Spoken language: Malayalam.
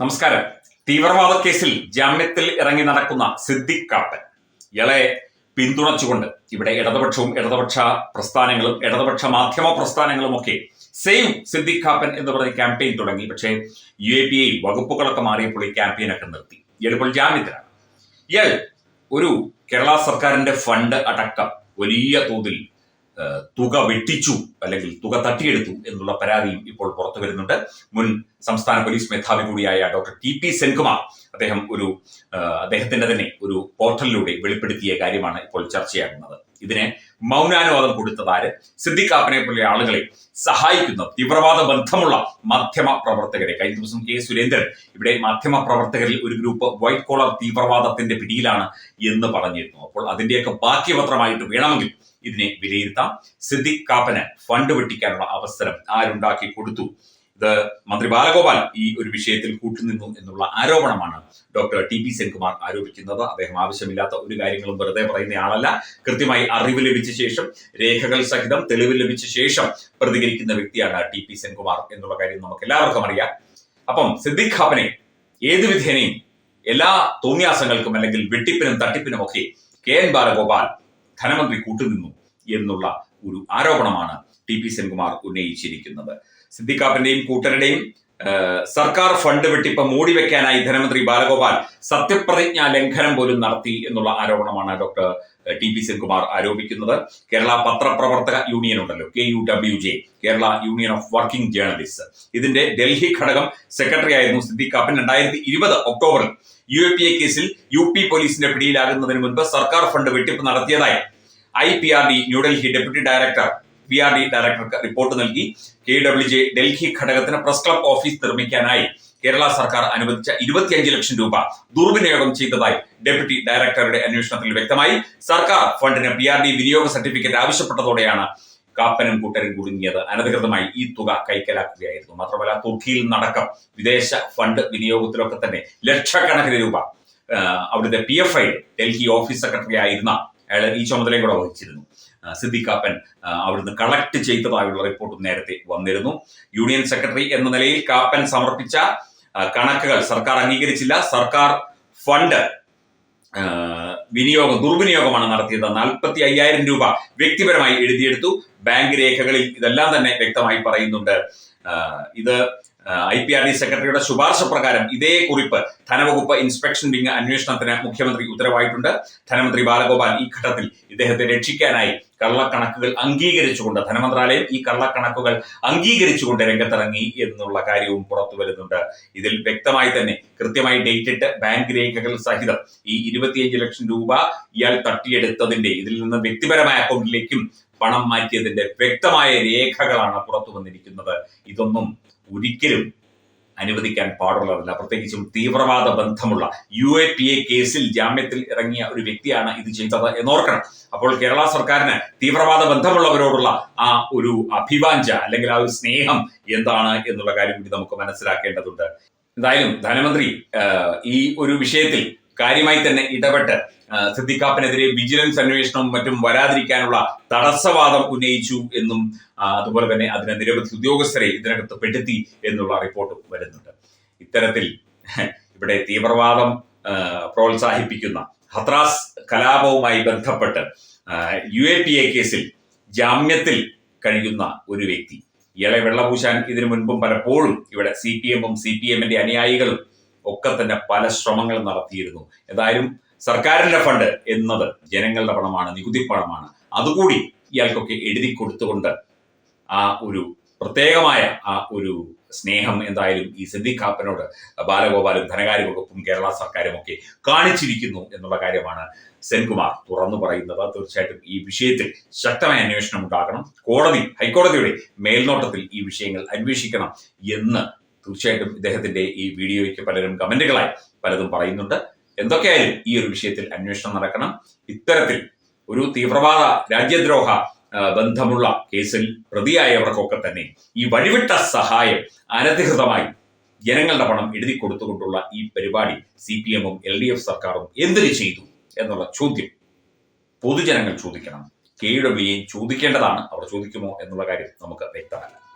നമസ്കാരം. തീവ്രവാദ കേസിൽ ജാമ്യത്തിൽ ഇറങ്ങി നടക്കുന്ന സിദ്ദിഖ് കാപ്പൻ ഇയാളെ പിന്തുണച്ചുകൊണ്ട് ഇവിടെ ഇടതുപക്ഷവും ഇടതുപക്ഷ പ്രസ്ഥാനങ്ങളും ഇടതുപക്ഷ മാധ്യമ പ്രസ്ഥാനങ്ങളും ഒക്കെ സെയിം സിദ്ദിഖ് കാപ്പൻ എന്ന് പറഞ്ഞ ക്യാമ്പയിൻ തുടങ്ങി. പക്ഷേ യു എ പി ഐ വകുപ്പുകളൊക്കെ മാറിയപ്പോൾ ഈ ക്യാമ്പയിനൊക്കെ നിർത്തി. ഇയാളിപ്പോൾ ജാമ്യത്തിലാണ്. ഇയാൾ ഒരു കേരള സർക്കാരിന്റെ ഫണ്ട് അടക്കം വലിയ തോതിൽ തുക വെട്ടിച്ചു അല്ലെങ്കിൽ തുക തട്ടിയെടുത്തു എന്നുള്ള പരാതിയും ഇപ്പോൾ പുറത്തു വരുന്നുണ്ട്. മുൻ സംസ്ഥാന പോലീസ് മേധാവി കൂടിയായ ഡോക്ടർ ടി പി സെൻകുമാർ അദ്ദേഹം ഒരു അദ്ദേഹത്തിന്റെ തന്നെ ഒരു പോർട്ടലിലൂടെ വെളിപ്പെടുത്തിയ കാര്യമാണ് ഇപ്പോൾ ചർച്ചയാകുന്നത്. ഇതിനെ മൗനാനുവാദം കൊടുത്തതാര്? സിദ്ദിഖ് കാപ്പനെ പോലെ ആളുകളെ സഹായിക്കുന്ന തീവ്രവാദ ബന്ധമുള്ള മാധ്യമ പ്രവർത്തകരെ. കഴിഞ്ഞ ദിവസം കെ സുരേന്ദ്രൻ ഇവിടെ മാധ്യമ പ്രവർത്തകരിൽ ഒരു ഗ്രൂപ്പ് വൈറ്റ് കോളർ തീവ്രവാദത്തിന്റെ പിടിയിലാണ് എന്ന് പറഞ്ഞിരുന്നു. അപ്പോൾ അതിന്റെയൊക്കെ ബാക്കിപത്രമായിട്ട് വേണമെങ്കിൽ ഇതിനെ വിലയിരുത്താം. സിദ്ദിഖ് കാപ്പന് ഫണ്ട് വെട്ടിക്കാനുള്ള അവസരം ആരുണ്ടാക്കി കൊടുത്തു? ഇത് മന്ത്രി ബാലഗോപാൽ ഈ ഒരു വിഷയത്തിൽ കൂട്ടുനിന്നു എന്നുള്ള ആരോപണമാണ് ഡോക്ടർ ടി പി സെൻകുമാർ ആരോപിക്കുന്നത്. അദ്ദേഹം ആവശ്യമില്ലാത്ത ഒരു കാര്യങ്ങളും വെറുതെ പറയുന്ന ആളല്ല. കൃത്യമായി അറിവ് ലഭിച്ച ശേഷം രേഖകൾ സഹിതം തെളിവ് ലഭിച്ച ശേഷം പ്രതികരിക്കുന്ന വ്യക്തിയാണ് ടി പി സെൻകുമാർ എന്നുള്ള കാര്യം നമുക്ക് എല്ലാവർക്കും അറിയാം. അപ്പം സിദ്ദിഖ് ഖാബിനെ ഏത് വിധേനയും എല്ലാ തോന്നിയാസങ്ങൾക്കും അല്ലെങ്കിൽ വെട്ടിപ്പിനും തട്ടിപ്പിനും ഒക്കെ കെ എൻ ബാലഗോപാൽ ധനമന്ത്രി കൂട്ടുനിന്നു. എന്നുള്ള ഒരു ആരോപണമാണ് ടി പി സെൻകുമാർ ഉന്നയിച്ചിരിക്കുന്നത്. സിദ്ദിഖാപ്പിന്റെയും കൂട്ടരുടെയും സർക്കാർ ഫണ്ട് വെട്ടിപ്പ് മൂടി വെക്കാനായി ധനമന്ത്രി ബാലഗോപാൽ സത്യപ്രതിജ്ഞ ലംഘനം പോലും നടത്തി എന്നുള്ള ആരോപണമാണ് ഡോക്ടർ ടി പി സെൻകുമാർ ആരോപിക്കുന്നത്. കേരള പത്രപ്രവർത്തക യൂണിയൻ ഉണ്ടല്ലോ K U W J Kerala union of working journalist ഇതിന്റെ ഡൽഹി ഘടകം സെക്രട്ടറി ആയിരുന്നു സിദ്ദിഖ് കാപ്പൻ രണ്ടായിരത്തി ഇരുപത് ഒക്ടോബറിൽ യു എ പി എ കേസിൽ യു പി പോലീസിന്റെ പിടിയിലാകുന്നതിന് മുൻപ് സർക്കാർ ഫണ്ട് വെട്ടിപ്പ് നടത്തിയതായി I P R D New Delhi deputy director P R D ഡയറക്ടർക്ക് റിപ്പോർട്ട് നൽകി. കെ ഡബ്ല്യു ജെ ഡൽഹി ഘടകത്തിന് പ്രസ് ക്ലബ് ഓഫീസ് നിർമ്മിക്കാനായി കേരള സർക്കാർ അനുവദിച്ച ഇരുപത്തിയഞ്ച് ലക്ഷം രൂപ ദുർവിനിയോഗം ചെയ്തതായി ഡെപ്യൂട്ടി ഡയറക്ടറുടെ അന്വേഷണത്തിൽ വ്യക്തമായി. സർക്കാർ ഫണ്ടിന് പി ആർ ഡി വിനിയോഗ സർട്ടിഫിക്കറ്റ് ആവശ്യപ്പെട്ടതോടെയാണ് കാപ്പനും കൂട്ടരും കുടുങ്ങിയത്. അനധികൃതമായി ഈ തുക കൈക്കലാക്കുകയായിരുന്നു. മാത്രമല്ല തുർക്കിയിൽ നടക്കം വിദേശ ഫണ്ട് വിനിയോഗത്തിലൊക്കെ തന്നെ ലക്ഷക്കണക്കിന് രൂപ. അവിടുത്തെ P F I Delhi office secretary ആയിരുന്ന അയാൾ ഈ ചുമതലയും കൂടെ വഹിച്ചിരുന്നു. ആ, സിദ്ദിഖ് കാപ്പൻ ആ, അവിടുന്ന് കളക്ട് ചെയ്തതായുള്ള റിപ്പോർട്ടും നേരത്തെ വന്നിരുന്നു. യൂണിയൻ സെക്രട്ടറി എന്ന നിലയിൽ കാപ്പൻ സമർപ്പിച്ച കണക്കുകൾ സർക്കാർ അംഗീകരിച്ചില്ല. സർക്കാർ ഫണ്ട് വിനിയോഗം ദുർവിനിയോഗമാണ് നടത്തിയത്. നാൽപ്പത്തി അയ്യായിരം രൂപ വ്യക്തിപരമായി എഴുതിയെടുത്തു. ബാങ്ക് രേഖകളിൽ ഇതെല്ലാം തന്നെ വ്യക്തമായി പറയുന്നുണ്ട്. ഇത് ഐ പി ആർ ഡി സെക്രട്ടറിയുടെ ശുപാർശ പ്രകാരം ഇതേ കുറിപ്പ് ധനവകുപ്പ് ഇൻസ്പെക്ഷൻ വിങ് അന്വേഷണത്തിന് മുഖ്യമന്ത്രി ഉത്തരവായിട്ടുണ്ട്. ധനമന്ത്രി ബാലഗോപാൽ ഈ ഘട്ടത്തിൽ ഇദ്ദേഹത്തെ രക്ഷിക്കാനായി കള്ളക്കണക്കുകൾ അംഗീകരിച്ചുകൊണ്ട് ധനമന്ത്രാലയം ഈ കള്ളക്കണക്കുകൾ അംഗീകരിച്ചുകൊണ്ട് രംഗത്തിറങ്ങി എന്നുള്ള കാര്യവും പുറത്തു വരുന്നുണ്ട്. ഇതിൽ വ്യക്തമായി തന്നെ കൃത്യമായി ഡേറ്റ് ഇട്ട് ബാങ്ക് രേഖകൾ സഹിതം ഈ ഇരുപത്തിയഞ്ച് ലക്ഷം രൂപ ഇയാൾ തട്ടിയെടുത്തതിന്റെ ഇതിൽ നിന്ന് വ്യക്തിപരമായ അക്കൗണ്ടിലേക്കും പണം മാറ്റിയതിന്റെ വ്യക്തമായ രേഖകളാണ് പുറത്തു വന്നിരിക്കുന്നത്. ഇതൊന്നും ഒരിക്കലും അനുവദിക്കാൻ പാടുള്ളതല്ല പ്രത്യേകിച്ചും തീവ്രവാദ ബന്ധമുള്ള യു എ പി എ കേസിൽ ജാമ്യത്തിൽ ഇറങ്ങിയ ഒരു വ്യക്തിയാണ് ഇത് ചെയ്തത് എന്നോർക്കണം. അപ്പോൾ കേരള സർക്കാരിന് തീവ്രവാദ ബന്ധമുള്ളവരോടുള്ള ആ ഒരു അഭിവാഞ്ച അല്ലെങ്കിൽ ആ ഒരു സ്നേഹം എന്താണ് എന്നുള്ള കാര്യം കൂടി നമുക്ക് മനസ്സിലാക്കേണ്ടതുണ്ട്. എന്തായാലും ധനമന്ത്രി ഈ ഒരു വിഷയത്തിൽ കാര്യമായി തന്നെ ഇടപെട്ട് സിദ്ദിഖാപ്പിനെതിരെ വിജിലൻസ് അന്വേഷണം മറ്റും വരാതിരിക്കാനുള്ള തടസ്സവാദം ഉന്നയിച്ചു എന്നും അതുപോലെ തന്നെ അതിന് നിരവധി ഉദ്യോഗസ്ഥരെ ഇതിനകത്ത് പെടുത്തി എന്നുള്ള റിപ്പോർട്ടും വരുന്നുണ്ട്. ഇത്തരത്തിൽ ഇവിടെ തീവ്രവാദം പ്രോത്സാഹിപ്പിക്കുന്ന ഹത്രാസ് കലാപവുമായി ബന്ധപ്പെട്ട് യു എ പി എ കേസിൽ ജാമ്യത്തിൽ കഴിയുന്ന ഒരു വ്യക്തി. ഇയാളെ വെള്ളപൂശാൻ ഇതിനു മുൻപും പലപ്പോഴും ഇവിടെ സി പി എമ്മും സി പി എമ്മിന്റെ അനുയായികളും ഒക്കെ തന്നെ പല ശ്രമങ്ങൾ നടത്തിയിരുന്നു. ഏതായാലും സർക്കാരിന്റെ ഫണ്ട് എന്നത് ജനങ്ങളുടെ പണമാണ് നികുതി പണമാണ്. അതുകൂടി ഇയാൾക്കൊക്കെ എഴുതി കൊടുത്തുകൊണ്ട് ആ ഒരു പ്രത്യേകമായ ആ ഒരു സ്നേഹം എന്തായാലും ഈ സിദ്ദിഖ് കാപ്പനോട് ബാലഗോപാലും ധനകാര്യ വകുപ്പും കേരള സർക്കാരും ഒക്കെ കാണിച്ചിരിക്കുന്നു എന്നുള്ള കാര്യമാണ് സെൻകുമാർ തുറന്നു പറയുന്നത്. തീർച്ചയായിട്ടും ഈ വിഷയത്തിൽ ശക്തമായ അന്വേഷണം ഉണ്ടാക്കണം കോടതി ഹൈക്കോടതിയുടെ മേൽനോട്ടത്തിൽ ഈ വിഷയങ്ങൾ അന്വേഷിക്കണം എന്ന് തീർച്ചയായിട്ടും ഇദ്ദേഹത്തിന്റെ ഈ വീഡിയോയ്ക്ക് പലരും കമന്റുകളായി പലതും പറയുന്നുണ്ട്. എന്തൊക്കെയായാലും ഈ ഒരു വിഷയത്തിൽ അന്വേഷണം നടക്കണം. ഇത്തരത്തിൽ ഒരു തീവ്രവാദ രാജ്യദ്രോഹ ബന്ധമുള്ള കേസിൽ പ്രതിയായവർക്കൊക്കെ തന്നെ ഈ വഴിവിട്ട സഹായം അനധികൃതമായി ജനങ്ങളുടെ പണം എഴുതി കൊടുത്തുകൊണ്ടുള്ള ഈ പരിപാടി സി പി എമ്മും എൽ ഡി എഫ് സർക്കാരും എന്തിനു ചെയ്തു എന്നുള്ള ചോദ്യം പൊതുജനങ്ങൾ ചോദിക്കണം. K W ചോദിക്കേണ്ടതാണ്. അവർ ചോദിക്കുമോ എന്നുള്ള കാര്യം നമുക്ക് വ്യക്തമല്ല.